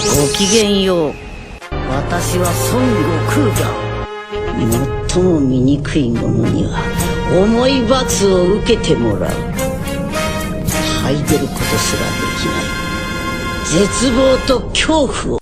ごきげんよう。私は孫悟空だ最も醜い者には重い罰を受けてもらう。這い出ることすらできない。絶望と恐怖を。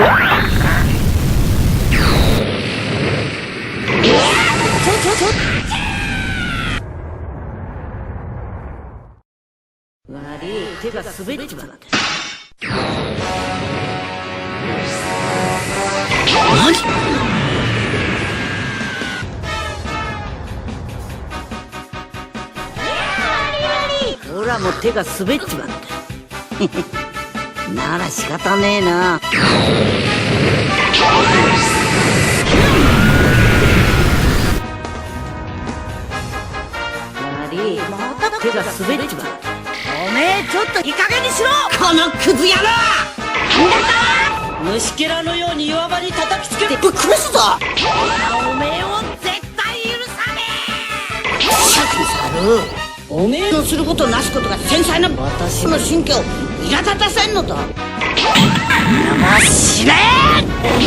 悪い手が滑っちまった何ほらもう手が滑っちまった。なら仕方ねえな。手が滑っちまったおめえちょっといい加減にしろ。このクズ野郎！虫けらのように岩場に叩きつけてぶっ殺すぞ！おめえを絶対許さねえ。シャクサルおめえのすることなすことが繊細な。私の神経を苛立たせんのだもう死ねおめ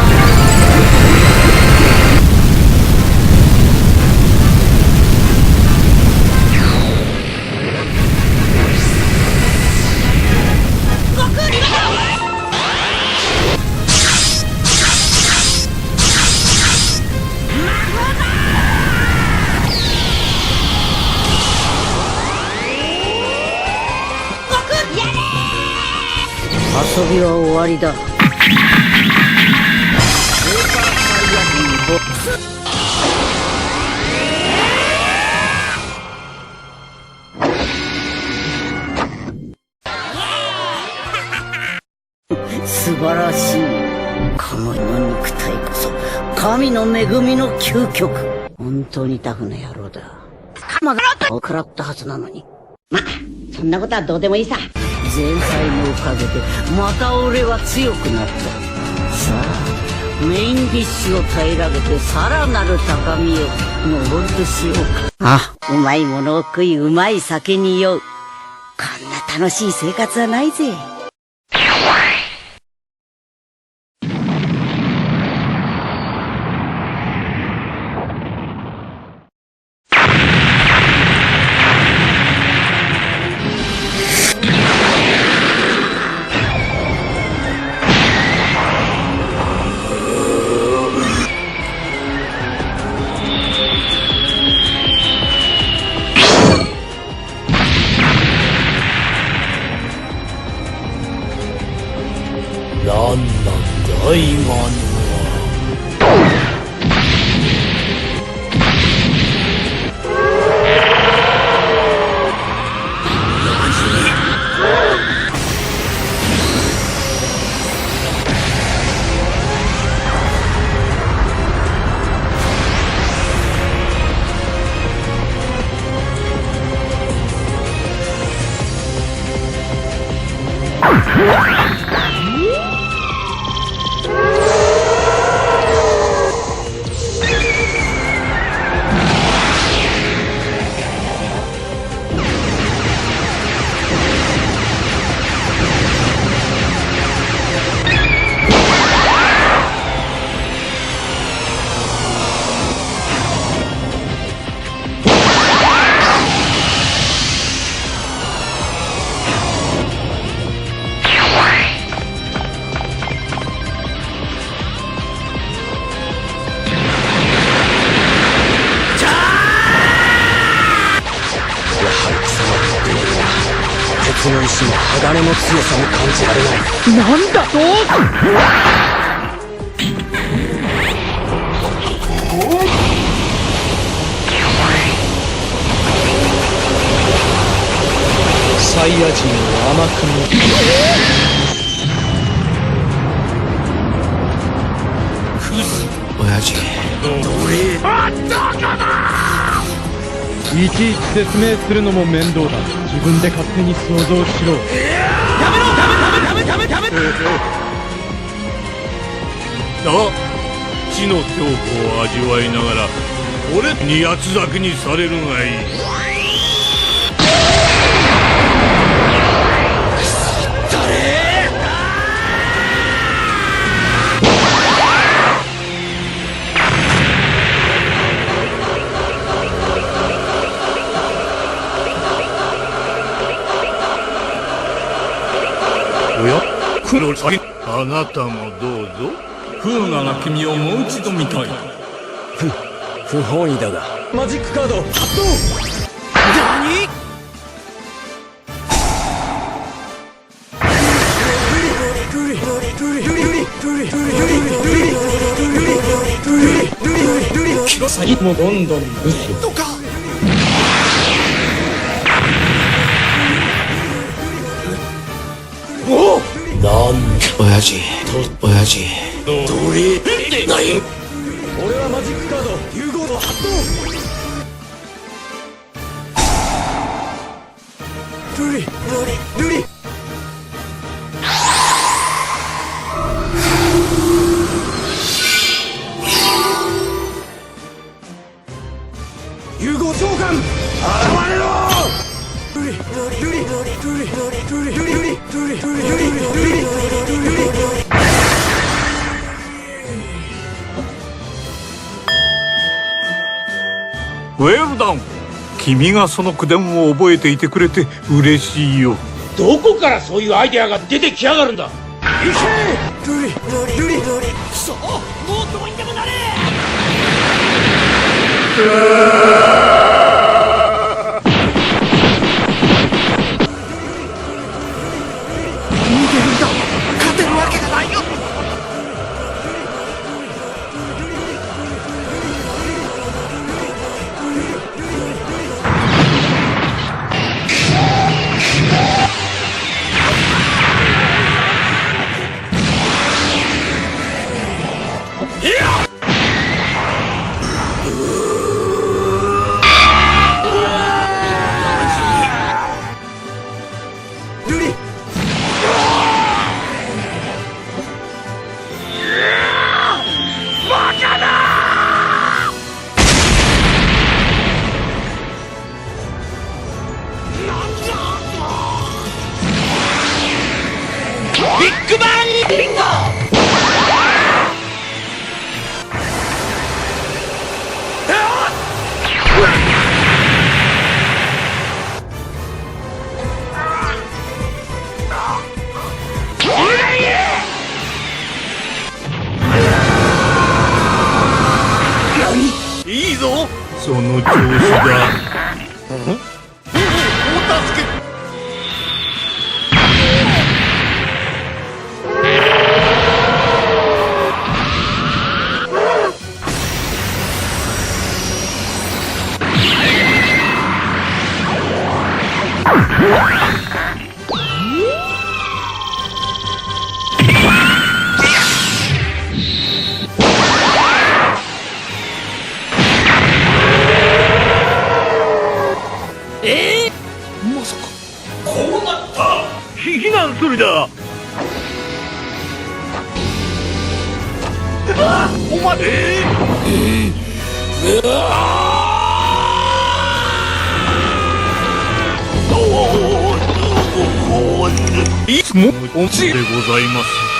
えびは終わりだ。素晴らしい。この肉体こそ神の恵みの究極。本当にタフな野郎だ。まだ食らったはずなのにまあそんなことはどうでもいいさ前菜のおかげでまた俺は強くなった。さあメインディッシュを平らげてさらなる高みを登るとしようか。あ。うまいものを食いうまい酒に酔う。こんな楽しい生活はないぜ石も強さも感じられない。サイヤ人を甘く見親父いちいち説明するのも面倒だ。自分で勝手に想像しろだ。地の恐怖を味わいながら俺に八つ咲きにされるがいい。や黒崎。あなたもどうぞ。風雅が君をもう一度見たい。不本意だが。マジックカード。発動もうどんどんブス親父と親父。俺はマジックカード融合度発動。ルリルリルリウェルダン。君がその句伝を覚えていてくれて嬉しいよ。どこからそういうアイデアが出てきやがるんだ？ルリルリルリビッグバン！リンゴその調子だ。いつもおちでございます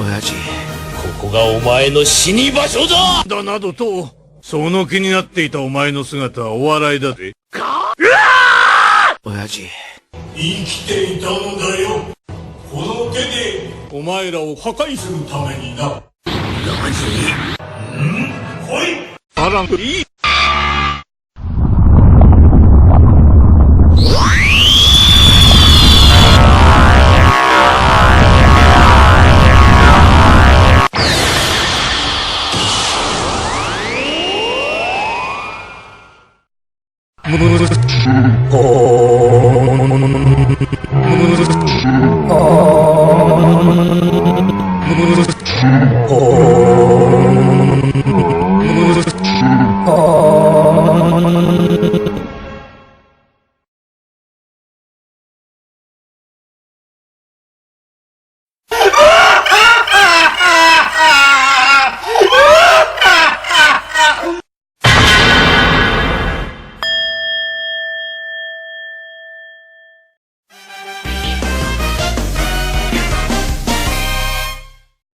親父ここがお前の死に場所だだなどと、その気になっていたお前の姿はお笑いだぜ。親父生きていたのだよ。この手で、お前らを破壊するためにな。何ん？来い。あら、いい